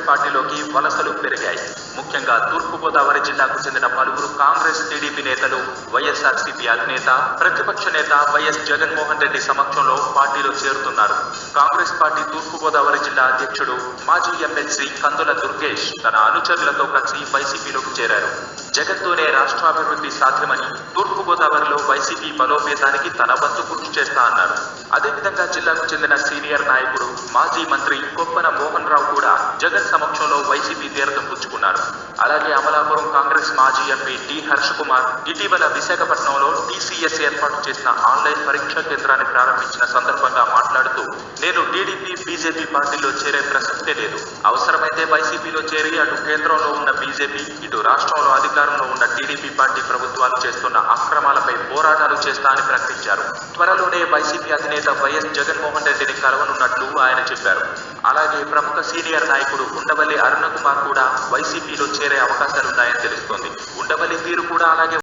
కాంగ్రెస్ పార్టీలోకి వలసలు పెరిగాయి. ముఖ్యంగా తూర్పు గోదావరి జిల్లాకు చెందిన పలువురు కాంగ్రెస్ టీడీపీ నేతలు వైఎస్ఆర్సీపీ అధినేత ప్రతిపక్ష నేత వైఎస్ జగన్మోహన్ రెడ్డి సమక్షంలో పార్టీలో చేరుతున్నారు. కాంగ్రెస్ పార్టీ తూర్పు గోదావరి జిల్లా అధ్యక్షుడు మాజీ ఎమ్మెల్సీ కందుల దుర్గేష్ తన అనుచరులతో కలిసి వైసీపీలోకి చేరారు. జగన్తోనే రాష్ట్రాభివృద్ధి సాధ్యమని తూర్పు గోదావరిలో వైసీపీ బలోపేతానికి తన వంతు కృషి చేస్తా అన్నారు. అదేవిధంగా జిల్లాకు చెందిన సీనియర్ నాయకుడు మాజీ మంత్రి కొప్పన మోహన్ రావు కూడా జగన్ సమక్షంలో వైసీపీ తీర్థం పుచ్చుకున్నారు. అలాగే అమలాపురం కాంగ్రెస్ మాజీ ఎంపీ టి హర్ష కుమార్ ఇటీవల విశాఖపట్నంలో టీసీఎస్ ఏర్పాటు చేసిన ఆన్లైన్ పరీక్షా కేంద్రాన్ని ప్రారంభించిన సందర్భంగా మాట్లాడుతూ నేను టీడీపీ బీజేపీ పార్టీలో చేరే ప్రసక్తే లేదు. అవసరమైతే వైసీపీలో చేరి అటు కేంద్రంలో ఉన్న బీజేపీ ఇటు రాష్ట్రంలో అధికారంలో ఉన్న టీడీపీ పార్టీ ప్రభుత్వాలు చేస్తున్న పోరాటాలు చేస్తా అని ప్రకటించారు. త్వరలోనే వైసీపీ అధినేత వైఎస్ జగన్మోహన్ రెడ్డిని కలవనున్నట్లు ఆయన చెప్పారు. అలాగే ప్రముఖ సీనియర్ నాయకుడు ఉండవల్లి అరుణ కుమార్ కూడా వైసీపీలో చేరే అవకాశాలున్నాయని తెలుస్తోంది.